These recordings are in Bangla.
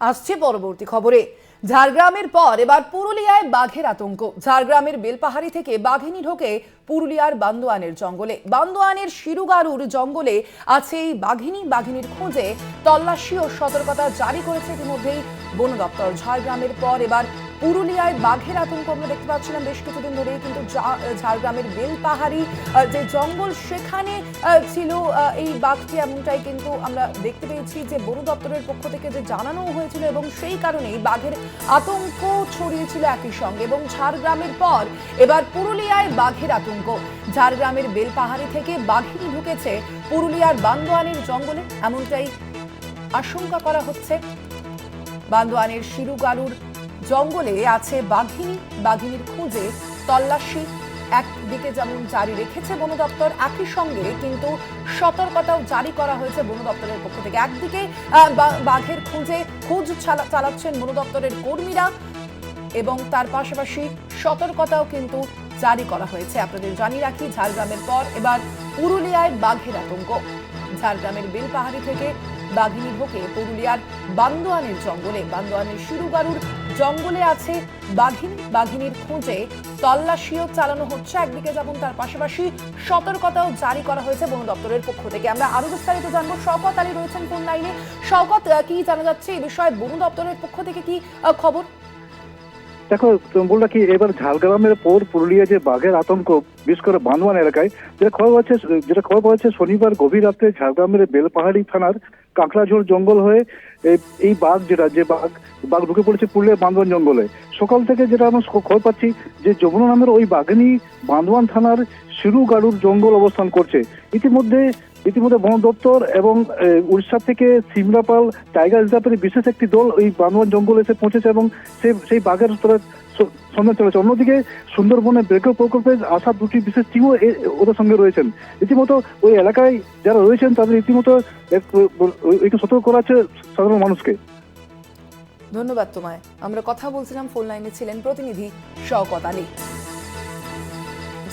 আসছে পরবর্তী খবরে। ঝাড়গ্রামের পর এবার পুরুলিয়ায় বাঘের আতঙ্ক। ঝাড়গ্রামের বেলপাহাড়ি থেকে বাঘিনী ঢোকে পুরুলিয়ার বান্দোয়ানের জঙ্গলে। বান্দোয়ানের শিরুগারুর জঙ্গলে আছে এই বাঘিনী। বাঘিনীর খোঁজে তল্লাশি ও সতর্কতা জারি করেছে ইতিমধ্যেই বন দপ্তর। ঝাড়গ্রামের পর এবার পুরুলিয়ায় বাঘের আতঙ্ক আমরা দেখতে পাচ্ছিলাম বেশ কিছুদিন ধরেই, কিন্তু ঝাড়গ্রামের বেলপাহাড়ি যে জঙ্গল, সেখানে ছিল এই বাঘটি। এমনটাই কিন্তু আমরা দেখতে পেয়েছি যে বন দপ্তরের পক্ষ থেকে যে জানানো হয়েছিল এবং সেই কারণেই বাঘের আতঙ্ক ছড়িয়েছিল একই সঙ্গে। এবং ঝাড়গ্রামের পর এবার পুরুলিয়ায় বাঘের আতঙ্ক। ঝাড়গ্রামের বেলপাহাড়ি থেকে বাঘিনী ঢুকেছে পুরুলিয়ার বান্দোয়ানের জঙ্গলে। এমনটাই আশঙ্কা করা হচ্ছে। বান্দোয়ানের শিরুগালুর জঙ্গলে আছে বাঘিনী। বাঘিনীর খোঁজে তল্লাশি। একদিকে যেমন জারি রেখেছে বন দপ্তর, একই সঙ্গে কিন্তু সতর্কতাও জারি করা হয়েছে বন দপ্তরের পক্ষ থেকে। একদিকে বাঘের খোঁজে খোঁজ চালা- চালাচ্ছেন বন দপ্তরের কর্মীরা এবং তার পাশাপাশি সতর্কতাও কিন্তু জারি করা হয়েছে। আপনাদের জানিয়ে রাখি, ঝাড়গ্রামের পর এবার পুরুলিয়ায় বাঘের আতঙ্ক। ঝাড়গ্রামের বেলপাহাড়ি থেকে বাঘিনী ঢোকে পুরুলিয়ার বান্দোয়ানের জঙ্গলে। বান্দোয়ানের শিরুগারুর জঙ্গলে আছে বাঘিনী। বাঘিনীর খোঁজে তল্লাশিও চালানো হচ্ছে। একদিকে যেমন তার পাশাপাশি সতর্কতাও জারি করা হয়েছে বন দপ্তরের পক্ষ থেকে। আমরা আরও বিস্তারিত জানব। শওকত আলী রয়েছেন ফোন লাইনে। শওকত কি জানা যাচ্ছে এই বিষয়ে বন দপ্তরের পক্ষ থেকে কি খবর? দেখো বলটা কি এবার ঝাড়গ্রামের পর পুরুলিয়া যে বাঘের আতঙ্ক, বিশেষ করে বান্দওয়ান এলাকায়, যেটা খবর পাচ্ছে যেটা খবর পাওয়া শনিবার গভীর রাতে ঝাড়গ্রামের বেলপাহাড়ি থানার কাঁকড়াঝোড় জঙ্গল হয়ে এই- বাঘ যেটা, যে বাঘ বাঘ ঢুকে পড়েছে পুরুলিয়া বান্দওয়ান জঙ্গলে। সকাল থেকে যেটা আমরা খবর পাচ্ছি যে যমুনা নামের ওই বাঘিনী বান্দওয়ান থানার শিরুগাড়ুর জঙ্গল অবস্থান করছে। ইতিমধ্যে ইতিমধ্যে বন দপ্তর এবং উড়িষ্যা থেকে সিমলাপাল টাইগার রিজার্ভের বিশেষ একটি দল ওই বান্দওয়ান জঙ্গলে এসে পৌঁছেছে এবং সেই বাঘের সন্ধান চলেছে অন্যদিকে সুন্দরবনে ব্রেকআপ প্রকল্পে আসা দুটি বিশেষ টিমও ওদের সঙ্গে রয়েছেন। রীতিমতো ওই এলাকায় যারা রয়েছেন, তাদের রীতিমতো এক- একটু সতর্ক করা হচ্ছে সাধারণ মানুষকে। ধন্যবাদ তোমায়। আমরা কথা বলছিলাম ফোন লাইনে ছিলেন প্রতিনিধি শওকত আলী।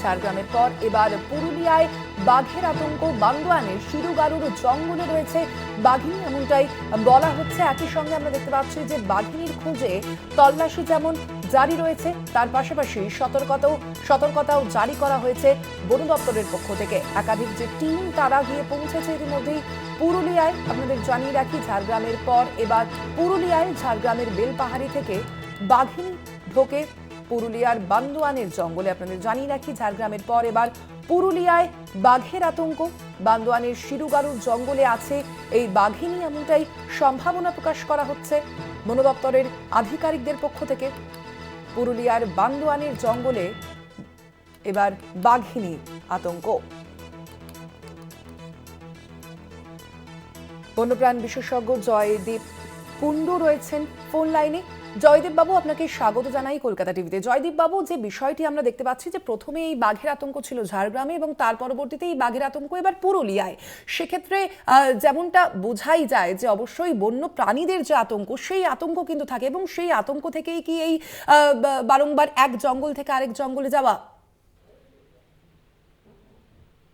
ঝাড়গ্রামের পর এবার পুরুলিয়ায় বাঘের আতঙ্ক বান্দোয়ানের শিরুগারুর জঙ্গলে রয়েছে বাঘিনী। এমনটাই বলা হচ্ছে। একই সঙ্গে আমরা দেখতে পাচ্ছি যে বাঘিনীর খোঁজে তল্লাশি যেমন জারি রয়েছে। তার পাশাপাশি সতর্কতাও সতর্কতাও জারি করা হয়েছে বন দপ্তরের পক্ষ থেকে। একাধিক যে টিম, তারা গিয়ে পৌঁছেছে ইতিমধ্যেই। পুরুলিয়ায় আপনাদের জানিয়ে রাখি, ঝাড়গ্রামের পর এবার পুরুলিয়ায় ঝাড়গ্রামের বেলপাহাড়ি থেকে বাঘিনী ঢোকে পুরুলিয়ার বান্দোয়ানের জঙ্গলে। আপনাদের জানিয়ে রাখি, ঝাড়গ্রামের পর এবার পুরুলিয়ায় বাঘের আতঙ্ক। বান্দোয়ানের শিরুগারুর জঙ্গলে আছে এই বাঘিনী, এমনটাই সম্ভাবনা প্রকাশ করা হচ্ছে। বন দপ্তরের আধিকারিকদের পক্ষ থেকে পুরুলিয়ার বান্দোয়ানের জঙ্গলে এবার বাঘিনী আতঙ্ক। বন্যপ্রাণ বিশেষজ্ঞ জয়দীপ কুণ্ডু রয়েছেন ফোন লাইনে। জয়দীপ বাবু আপনাকে স্বাগত জানাই কলকাতা টিভিতে। জয়দীপ বাবু যে বিষয়টি আমরা দেখতে পাচ্ছি যে প্রথমে এই বাঘের আতঙ্ক ছিল ঝাড়গ্রামে এবং তার পরবর্তীতে এই বাঘের আতঙ্ক এবার পুরুলিয়ায়। সেক্ষেত্রে যেমনটা বোঝাই যায় যে অবশ্যই বন্য প্রাণীদের যে আতঙ্ক সেই আতঙ্ক কিন্তু থাকে এবং সেই আতঙ্ক থেকেই কি এই বারংবার এক জঙ্গল থেকে আরেক জঙ্গলে যাওয়া?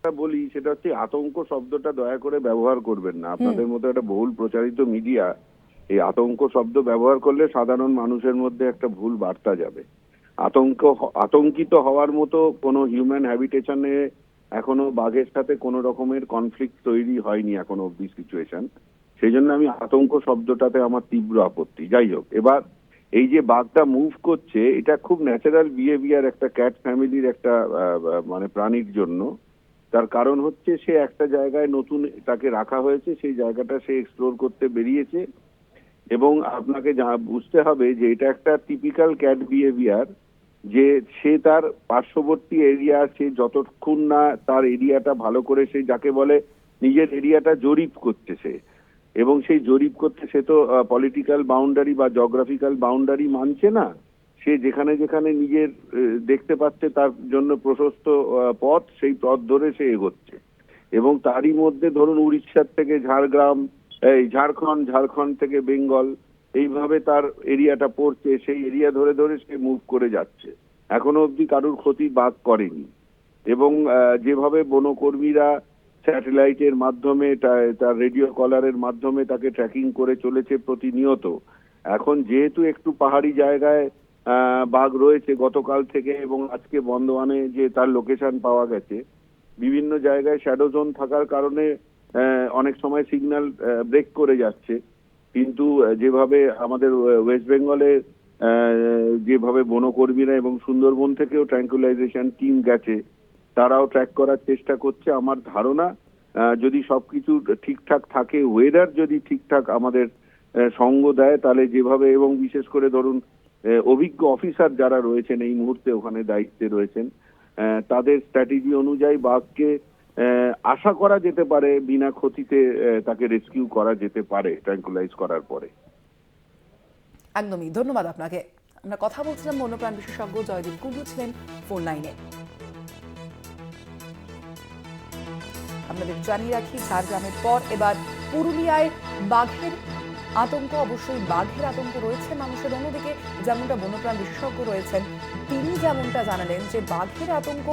বলি সেটা হচ্ছে আতঙ্ক শব্দটা দয়া করে ব্যবহার করবেন না। আপনাদের মতো একটা বহুল প্রচারিত মিডিয়া এই আতঙ্ক শব্দ ব্যবহার করলে সাধারণ মানুষের মধ্যে একটা ভুল বার্তা যাবে। আতঙ্ক আতঙ্কিত হওয়ার মতো কোনো হিউম্যান হ্যাবিটেশনে এখনও বাঘের সাথে কোনো রকমের কনফ্লিক্ট তৈরি হয়নি এখনও অব্দি সিচুয়েশন সেই জন্য আমি আতঙ্ক শব্দটাতে আমার তীব্র আপত্তি। যাই হোক, এবার এই যে বাঘটা মুভ করছে, এটা খুব ন্যাচারাল বিহেভিয়ার একটা ক্যাট ফ্যামিলির একটা মানে প্রাণীর জন্য। তার কারণ হচ্ছে সে একটা জায়গায় নতুন তাকে রাখা হয়েছে, সেই জায়গাটা সে এক্সপ্লোর করতে বেরিয়েছে। এবং আপনাকে যা- বুঝতে হবে যে এটা একটা টিপিক্যাল ক্যাট বিহেভিয়ার যে সে তার পার্শ্ববর্তী এরিয়া সে যতক্ষণ না তার এরিয়াটা ভালো করে সে যাকে বলে নিজের এরিয়াটা জরিপ করছে সে। এবং সেই জরিপ করতে সে তো পলিটিক্যাল বাউন্ডারি বা জগ্রাফিক্যাল বাউন্ডারি মানছে না। সে যেখানে যেখানে নিজের দেখতে পাচ্ছে তার জন্য প্রশস্ত পথ, সেই পথ ধরে সে এগোচ্ছে। এবং তারই মধ্যে ধরুন উড়িষ্যার থেকে ঝাড়গ্রাম এই ঝাড়খণ্ড ঝাড়খণ্ড থেকে বেঙ্গল, এইভাবে তার এরিয়াটা পড়ছে, সেই এরিয়া ধরে ধরে সে মুভ করে যাচ্ছে। এখনও অবধি কারুর ক্ষতি বাদ করেনি। এবং যেভাবে বনকর্মীরা স্যাটেলাইটের মাধ্যমে তার রেডিও কলারের মাধ্যমে তাকে ট্র্যাকিং করে চলেছে প্রতিনিয়ত, এখন যেহেতু একটু পাহাড়ি জায়গায় বাঘ রয়েছে গতকাল থেকে এবং আজকে বন্দোয়ানে যে তার লোকেশন পাওয়া গেছে, বিভিন্ন জায়গায় শ্যাডো জোন থাকার কারণে অনেক সময় সিগন্যাল ব্রেক করে যাচ্ছে। কিন্তু যেভাবে আমাদের ওয়েস্ট বেঙ্গলে যেভাবে বনকর্মীরা এবং সুন্দরবন থেকেও ট্র্যাঙ্কুলাইজেশন টিম গেছে, তারাও ট্র্যাক করার চেষ্টা করছে। আমার ধারণা যদি সবকিছু ঠিকঠাক থাকে ওয়েদার যদি ঠিকঠাক আমাদের সঙ্গ দেয়, তাহলে যেভাবে এবং বিশেষ করে ধরুন অভিজ্ঞ অফিসার যারা রয়েছেন, এই মুহূর্তে ওখানে দায়িত্বে রয়েছেন তাদের স্ট্র্যাটেজি অনুযায়ী বাঘকে আশা করা যেতে পারে বিনা ক্ষতিতে তাকে রেস্কিউ করা যেতে পারে ট্র্যাঙ্কুলাইজ করার পরে। একদমই, ধন্যবাদ আপনাকে। আমরা কথা বলছিলাম বন্যপ্রাণ বিশেষজ্ঞ জয়দীপ কুন্ডু ছিলেন ফোন লাইনে। আপনাদের জানিয়ে রাখি, ঝাড়গ্রামের পর এবার পুরুলিয়ায় বাঘের আতঙ্ক, অবশ্যই বাঘের আতঙ্ক রয়েছে মানুষের অন্যদিকে, যেমনটা বন্যপ্রাণ বিশেষজ্ঞ রয়েছেন তিনি যেমনটা জানালেন যে বাঘের আতঙ্ক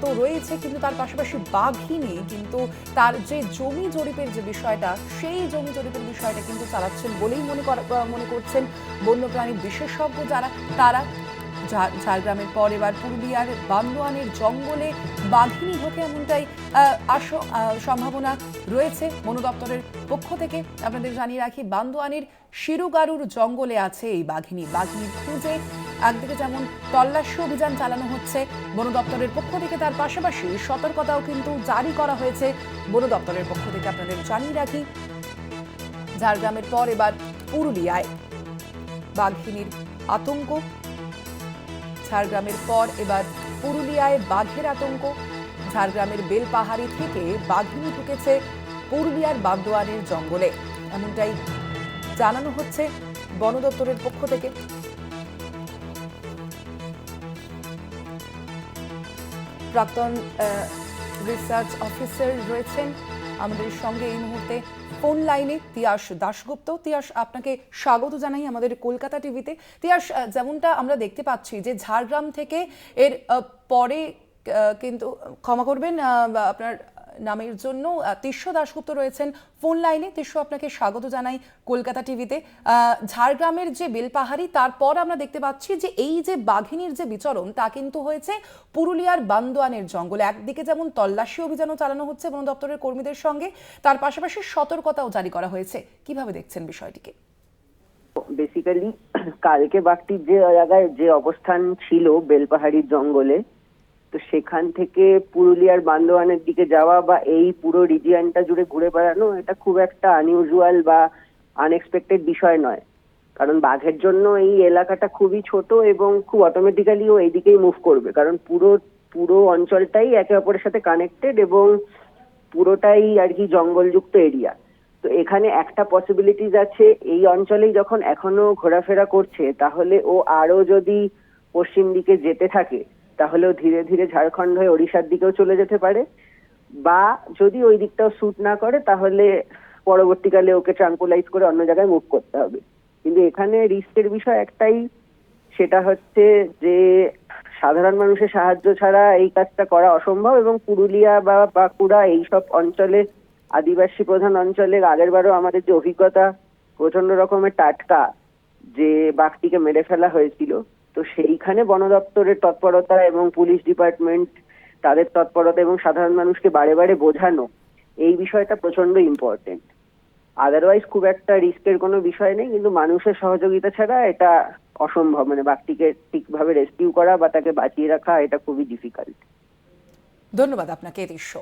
তো রয়েছে, কিন্তু তার পাশাপাশি বাঘই নেই, কিন্তু তার যে জমি জরিপের যে বিষয়টা, সেই জমি জরিপের বিষয়টা কিন্তু চালাচ্ছেন বলেই মনে মনে করছেন বন্যপ্রাণী বিশেষজ্ঞ যারা, তারা ঝাড়গ্রামের পর এবার পুরুলিয়ার বান্দোয়ানের জঙ্গলে বাঘিনী ঢোকে এমনটাই সম্ভাবনা রয়েছে। বন দপ্তরের পক্ষ থেকে আপনাদের জানিয়ে রাখি, বান্দোয়ানের শিরুগারুর জঙ্গলে আছে এই বাঘিনী। বাঘিনীর খুঁজে একদিকে যেমন তল্লাশি অভিযান চালানো হচ্ছে বন দপ্তরের পক্ষ থেকে, তার পাশাপাশি সতর্কতাও কিন্তু জারি করা হয়েছে বন দপ্তরের পক্ষ থেকে। আপনাদের জানিয়ে রাখি, ঝাড়গ্রামের পর এবার পুরুলিয়ায় বাঘিনীর আতঙ্ক ঝাড়গ্রামের পর এবার পুরুলিয়ায় বাঘের আতঙ্ক। ঝাড়গ্রামের বেলপাহাড়ি থেকে বাঘিনী ঢুকেছে পুরুলিয়ার বাগদোয়ানের জঙ্গলে। এমনটাই জানানো হচ্ছে বন দপ্তরের পক্ষ থেকে। প্রাক্তন রিসার্চ অফিসার রয়েছেন আমাদের সঙ্গে এই মুহূর্তে। ফোন লাইনে তিয়াস দাশগুপ্ত। তিয়াস, আপনাকে স্বাগত জানাই আমাদের কলকাতা টিভিতে। তিয়াস যেমনটা আমরা দেখতে পাচ্ছি যে ঝাড়গ্রাম থেকে এর পরে কিন্তু, ক্ষমা করবেন আপনার নামের জন্য তিস্য দাশগুপ্ত রয়েছেন ফোন লাইনে। তিস্য, আপনাকে স্বাগত জানাই কলকাতা টিভিতে। ঝাড়গ্রামের যে বেলপাহাড়ি, তারপর আমরা দেখতে পাচ্ছি যে এই যে বাঘিনীর যে বিচরণ, তা কিন্তু হয়েছে পুরুলিয়ার বান্দোয়ানের জঙ্গলে। একদিকে যেমন তল্লাশি অভিযানও চালানো হচ্ছে বন দপ্তরের কর্মীদের সঙ্গে, তার পাশাপাশি সতর্কতাও জারি করা হয়েছে। কীভাবে দেখছেন বিষয়টিকে? বেসিক্যালি কালকে বাঘটির যে জায়গায় যে অবস্থান ছিল বেলপাহাড়ির জঙ্গলে তো সেখান থেকে পুরুলিয়ার বান্দোয়ানের দিকে যাওয়া বা এই পুরো রিজিয়নটা জুড়ে ঘুরে বেড়ানো, এটা খুব একটা আনইউজুয়াল বা আনএক্সপেক্টেড বিষয় নয়। কারণ বাঘের জন্য এই এলাকাটা খুবই ছোট এবং খুব অটোমেটিক্যালি ও এইদিকেই মুভ করবে। কারণ পুরো পুরো অঞ্চলটাই একে অপরের সাথে কানেক্টেড এবং পুরোটাই আর কি জঙ্গলযুক্ত এরিয়া তো এখানে একটা পসিবিলিটিস আছে, এই অঞ্চলেই যখন এখনও ঘোরাফেরা করছে, তাহলে ও আরও যদি পশ্চিম দিকে যেতে থাকে তাহলে ও ধীরে ধীরে ঝাড়খণ্ড হয়ে ওড়িশার দিকেও চলে যেতে পারে। বা যদি ওই দিকটাও স্যুট না করে, তাহলে পরবর্তীকালে ওকে ট্রাঙ্কুলাইজ করে অন্য জায়গায় মুভ করতে হবে। কিন্তু এখানে রিস্কের বিষয় একটাই, সেটা হচ্ছে যে সাধারণ মানুষের সাহায্য ছাড়া এই কাজটা করা অসম্ভব এবং পুরুলিয়া বা বাঁকুড়া এইসব অঞ্চলে, আদিবাসী প্রধান অঞ্চলে আগেরবারও আমাদের যে অভিজ্ঞতা প্রচণ্ড রকমের টাটকা যে বাঘটিকে মেরে ফেলা হয়েছিল তো সেইখানে বন দপ্তরের তৎপরতা এবং পুলিশ ডিপার্টমেন্ট তাদের তৎপরতা এবং সাধারণ মানুষকে বারে বারে বোঝানো, এই বিষয়টা প্রচণ্ড ইম্পর্টেন্ট আদারওয়াইজ খুব একটা রিস্কের কোনো বিষয় নেই, কিন্তু মানুষের সহযোগিতা ছাড়া এটা অসম্ভব। মানে বাঘটিকে ঠিকভাবে রেস্কিউ করা বা তাকে বাঁচিয়ে রাখা এটা খুবই ডিফিকাল্ট ধন্যবাদ আপনাকে দৃশ্য।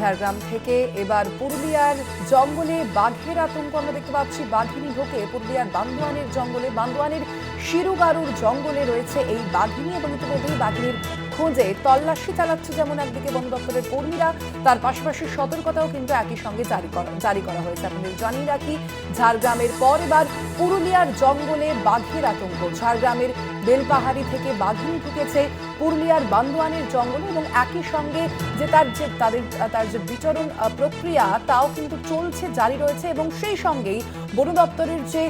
ঝাড়গ্রাম থেকে এবার পুরুলিয়ার জঙ্গলে বাঘের আতঙ্ক। আমরা দেখতে পাচ্ছি বাঘিনী ঢোকে পুরুলিয়ার বান্দোয়ানের জঙ্গলে। বান্দোয়ানের শিরুগারুর জঙ্গলে রয়েছে এই বাঘিনী এবং ইতিমধ্যেই বাঘিনীর খোঁজে তল্লাশি চালাচ্ছে যেমন একদিকে বন দপ্তরের কর্মীরা, তার পাশাপাশি সতর্কতাও কিন্তু একই সঙ্গে জারি করা জারি করা হয়েছে। আপনাদের জানিয়ে রাখি, ঝাড়গ্রামের পর এবার পুরুলিয়ার জঙ্গলে বাঘের আতঙ্ক। ঝাড়গ্রামের বেলপাহাড়ি থেকে বাঘিনী ঢুকেছে পুরুলিয়ার বান্দোয়ানের জঙ্গলে এবং একই সঙ্গে যে তার যে, তাদের, তার যে বিচরণ প্রক্রিয়া, তাও কিন্তু চলছে, জারি রয়েছে এবং সেই সঙ্গেই বন দপ্তরের যে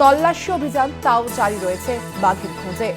তল্লাশি অভিযান, তাও জারি রয়েছে বাঘের খোঁজে।